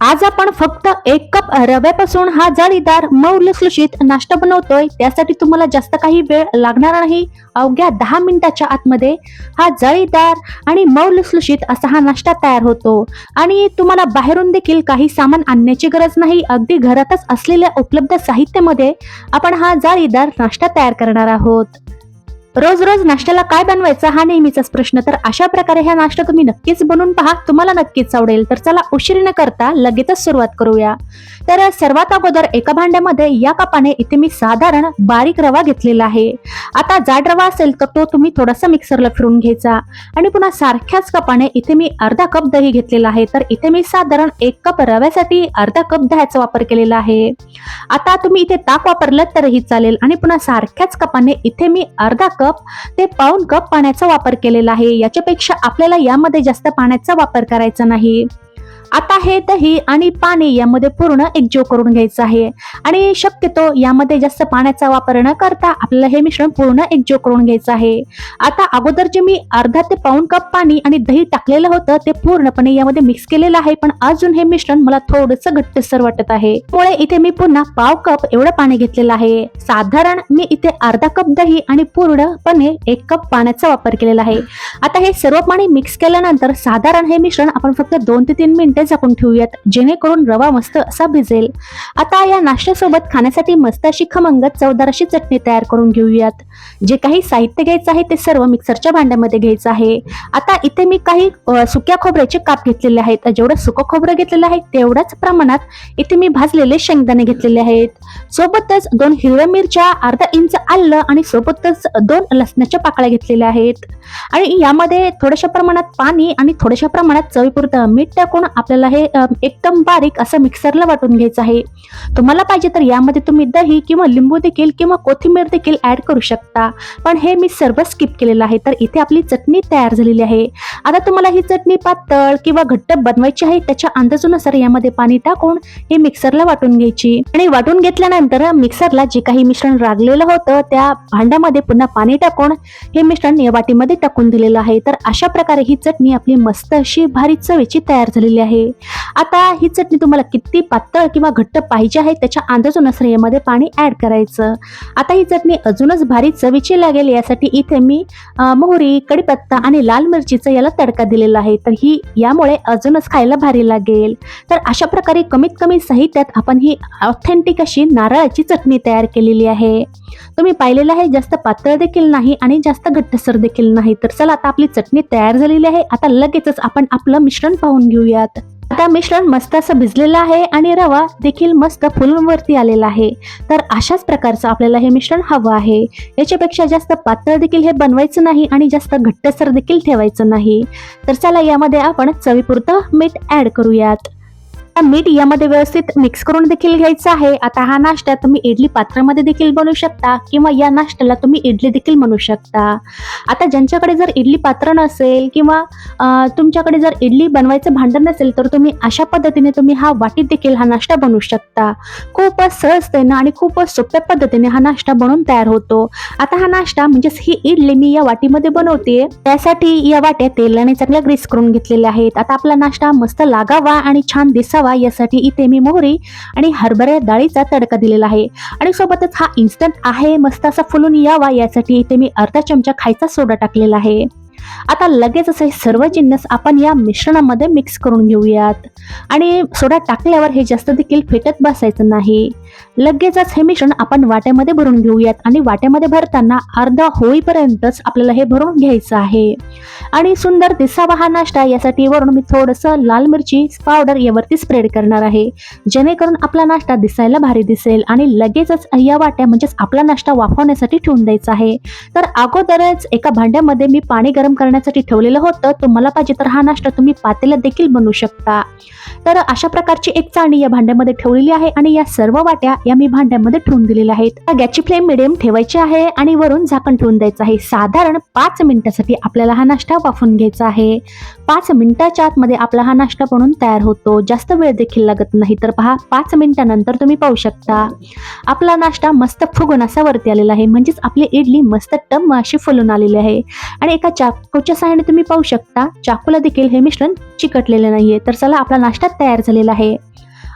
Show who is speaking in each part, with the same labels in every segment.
Speaker 1: आज आपण फक्त एक कप रव्यापासून हा जाळीदार मऊ लुसलुशीत नाश्ता बनवतोय. त्यासाठी तुम्हाला जास्त काही वेळ लागणार नाही. अवघ्या दहा मिनिटाच्या आतमध्ये हा जाळीदार आणि मऊ लुसलुशीत असा हा नाश्ता तयार होतो. आणि तुम्हाला बाहेरून देखील काही सामान आणण्याची गरज नाही. अगदी घरातच असलेल्या उपलब्ध साहित्यामध्ये आपण हा जाळीदार नाश्ता तयार करणार आहोत. रोज रोज नाश्त्याला काय बनवायचा हा नेहमीचाच प्रश्न. तर अशा प्रकारे हा नाश्ता तुम्ही नक्कीच बनवून पहा. तुम्हाला नक्कीच आवडेल. तर चला उशीर न करता लगेचच सुरुवात करूया. तर सर्वात अगोदर एका भांड्यामध्ये या कपाने इथे मी साधारण बारीक रवा घेतलेला आहे. आता जाड रवा असेल तर तो तुम्ही थोडासा मिक्सरला फिरून घ्यायचा. आणि पुन्हा सारख्याच कपाने इथे मी अर्धा कप दही घेतलेला आहे. तर इथे मी साधारण एक कप रव्यासाठी अर्धा कप दह्याचा वापर केलेला आहे. आता तुम्ही इथे ताक वापरलं तरीही चालेल. आणि पुन्हा सारख्याच कपाने इथे मी अर्धा कप ते पाऊन कप पाण्याचा वापर केलेला आहे. याच्यापेक्षा आपल्याला यामध्ये जास्त पाण्याचा वापर करायचा नाही. आता हे दही आणि पाणी यामध्ये पूर्ण एकजीव करून घ्यायचं आहे. आणि शक्यतो यामध्ये जास्त पाण्याचा वापर न करता आपल्याला हे मिश्रण पूर्ण एकजीव करून घ्यायचं आहे. आता अगोदर जे मी अर्धा ते पाऊन कप पाणी आणि दही टाकलेलं होतं ते पूर्णपणे यामध्ये मिक्स केलेलं आहे पण अजून हे मिश्रण मला थोडस घट्टसर वाटत आहे. त्यामुळे इथे मी पुन्हा पाव कप एवढं पाणी घेतलेलं आहे. साधारण मी इथे अर्धा कप दही आणि पूर्णपणे एक कप पाण्याचा वापर केलेला आहे. आता हे सर्व पाणी मिक्स केल्यानंतर साधारण हे मिश्रण आपण फक्त दोन ते तीन मिनिट झाकून ठेवूयात जेणेकरून रवा मस्त असा भिजेल. आता या नाश्त्यासोबत खाण्यासाठी मस्त अशी खमंगत चवदार अशी चटणी तयार करून घेऊयात. जे काही साहित्य घ्यायचं आहे ते सर्व मिक्सरच्या भांड्यामध्ये घ्यायचं आहे. आता इथे मी काही सुक्या खोबऱ्याचे काप घेतलेले आहेत. जेवढं सुकं खोबरं घेतलेलं आहे तेवढ्याच प्रमाणात इथे मी भाजलेले शेंगदाणे घेतलेले आहेत. सोबतच दोन हिरव्या मिरच्या अर्धा इंच आलं आणि सोबतच दोन लसणाच्या पाकळ्या घेतलेल्या आहेत. आणि यामध्ये थोड्याशा प्रमाणात पाणी आणि थोड्याशा प्रमाणात चवीपुरतं मीठ टाकून आपल्याला हे एकदम बारीक असं मिक्सरला वाटून घ्यायचं आहे. तुम्हाला पाहिजे तर यामध्ये तुम्ही दही किंवा लिंबू देखील किंवा कोथिंबीर देखील ऍड करू शकता. पण हे मी सर्व स्किप केलेलं आहे. तर इथे आपली चटणी तयार झालेली आहे. आता तुम्हाला ही चटणी पातळ किंवा घट्ट बनवायची आहे. त्याच्या अंदाजानुसार यामध्ये पाणी टाकून हे मिक्सरला वाटून घ्यायची. आणि वाटून घेतल्यानंतर मिक्सरला जे काही मिश्रण लागलेलं होतं त्या भांड्यामध्ये पुन्हा पाणी टाकून हे मिश्रण या वाटीमध्ये टाकून दिलेलं आहे. तर अशा प्रकारे ही चटणी आपली मस्त अशी भारी चवीची तयार झालेली आहे. आता ही चटणी तुम्हाला किती पातळ किंवा घट्ट पाहिजे आहे त्याच्या अंदाजानुसार यामध्ये पाणी ऍड करायचं. आता ही चटणी अजूनच भारी चवीची लागेल यासाठी इथे मी मोहरी कढीपत्ता आणि लाल मिरचीचा याला तडका दिलेला आहे. तर ही यामुळे अजूनच खायला भारी लागेल. तर अशा प्रकारे कमीत कमी साहित्यात आपण ही ऑथेंटिक अशी नारळाची चटणी तयार केलेली आहे. तुम्ही पाहिलेलं आहे जास्त पातळ देखील नाही आणि जास्त घट्टसर देखील नाही. तर चला आता आपली चटणी तयार झालेली आहे. आता लगेचच आपण आपलं मिश्रण पाहून घेऊयात. आता मिश्रण मस्त असं भिजलेलं आहे आणि रवा देखील मस्त फुलून वरती आलेला आहे. तर अशाच प्रकारचं आपल्याला हे मिश्रण हवं आहे. याच्यापेक्षा जास्त पातळ देखील हे बनवायचं नाही आणि जास्त घट्टसर देखील ठेवायचं नाही. तर चला यामध्ये आपण चवीपुरतं मीठ ऍड करूयात. मीठ यामध्ये व्यवस्थित मिक्स करून देखील घ्यायचं आहे. आता हा नाश्ता तुम्ही इडली पात्रामध्ये देखील बनवू शकता किंवा या नाश्त्याला तुम्ही इडली देखील बनवू शकता. आता ज्यांच्याकडे जर इडली पात्र नसेल किंवा तुमच्याकडे जर इडली बनवायचं भांडण नसेल तर तुम्ही अशा पद्धतीने तुम्ही हा वाटीत देखील हा नाश्ता बनवू शकता. खूपच सहजतेनं आणि खूपच सोप्या पद्धतीने हा नाश्ता बनवून तयार होतो. आता हा नाश्ता म्हणजेच ही इडली मी या वाटीमध्ये बनवते. त्यासाठी या वाट्या तेलाने चांगल्या ग्रीस करून घेतलेल्या आहेत. आता आपला नाश्ता मस्त लागावा आणि छान दिसावा. यासाठी इथे मी मोहरी आणि हरभऱ्या डाळीचा तडका दिलेला आहे. आणि सोबतच हा इन्स्टंट आहे मस्त असा फुलून यावा यासाठी इथे मी अर्धा चमचा खायचा सोडा टाकलेला आहे. आता लगेच असे सर्व जिन्नस आपण या मिश्रणामध्ये मिक्स करून घेऊयात. आणि सोडा टाकल्यावर हे जास्त देखील फेटत बसायचं नाही. लगेचच हे मिश्रण आपण वाट्यामध्ये भरून घेऊयात आणि वाट्यामध्ये भरताना अर्धा होईपर्यंतच आपल्याला हे भरून घ्यायचं आहे. आणि सुंदर दिसावा हा नाश्ता यासाठी वरून मी थोडंसं लाल मिरची पावडर यावरती स्प्रेड करणार आहे. जेणेकरून आपला नाश्ता दिसायला भारी दिसेल आणि लगेचच या वाट्या म्हणजेच आपला नाश्ता वाफवण्यासाठी ठेवून द्यायचा आहे. तर अगोदरच एका भांड्यामध्ये मी पाणी गरम करण्यासाठी ठेवलेलं होतं तुम्हाला पाहिजे तर हा नाश्ता तुम्ही पातेल्यात देखील बनवू शकता. तर अशा प्रकारची एक चाळणी या भांड्यामध्ये ठेवलेली आहे आणि या सर्व वाट्या या मी भांड्यामध्ये ठेवून दिलेल्या आहेत. गॅसची फ्लेम मिडियम ठेवायची आहे आणि वरून झाकण ठेवून द्यायचं आहे. साधारण पाच मिनिटासाठी आपल्याला हा नाश्ता वाफून घ्यायचा आहे. पाच मिनिटाच्या आतमध्ये आपला हा नाश्ता बनून तयार होतो. जास्त वेळ देखील लागत नाही तर पहा पाच मिनिटानंतर तुम्ही पाहू शकता. आपला नाश्ता मस्त फुगून असा वरती आलेला आहे. म्हणजेच आपली इडली मस्त टम अशी फुलून आलेली आहे. आणि एका चाकूच्या साह्याने तुम्ही पाहू शकता. चाकूला देखील हे मिश्रण चिकटलेलं नाहीये. तर चला आपला नाश्ता तयार झालेला आहे.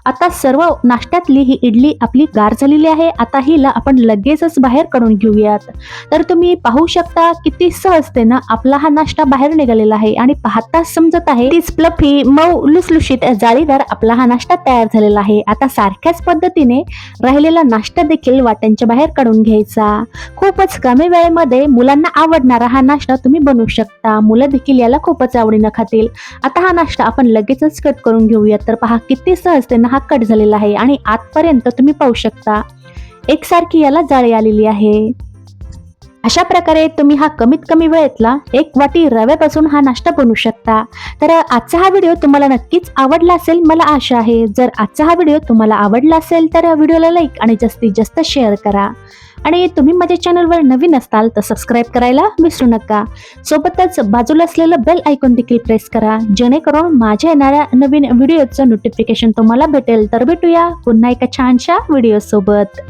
Speaker 1: आता सर्व नाश्त्यातली ही इडली आपली गार झालेली आहे. आता हिला आपण लगेचच बाहेर काढून घेऊयात. तर तुम्ही पाहू शकता किती सहजतेनं आपला हा नाश्ता बाहेर निघालेला आहे. आणि पाहताच समजत आहे तीच प्लफी मऊ लुसलुशीत जाळीदार आपला हा नाश्ता तयार झालेला आहे. आता सारख्याच पद्धतीने राहिलेला नाश्ता देखील वाट्यांच्या बाहेर काढून घ्यायचा. खूपच कमी वेळेमध्ये मुलांना आवडणारा हा नाश्ता तुम्ही बनवू शकता. मुलं देखील याला खूपच आवडीनं खातील. आता हा नाश्ता आपण लगेचच कट करून घेऊयात. तर पहा किती सहजतेनं हा कट झालेला आहे आणि आतपर्यंत तुम्ही पाहू शकता. एकसारखी याला जाळी आलेली आहे. अशा प्रकारे तुम्ही हा कमीत कमी वेळेतला एक वाटी रव्यापासून हा नाश्ता बनवू शकता. तर आजचा हा व्हिडिओ तुम्हाला नक्कीच आवडला असेल मला आशा आहे. जर आजचा हा व्हिडिओ तुम्हाला आवडला असेल तर व्हिडिओला लाईक आणि जास्तीत जास्त शेअर करा. आणि तुम्ही माझ्या चॅनलवर नवीन असताल तर सबस्क्राईब करायला विसरू नका. सोबतच बाजूला असलेलं बेल आयकॉन देखील प्रेस करा जेणेकरून माझ्या येणाऱ्या नवीन व्हिडिओचं नोटिफिकेशन तुम्हाला भेटेल. तर भेटूया पुन्हा एका छानशा व्हिडिओ सोबत.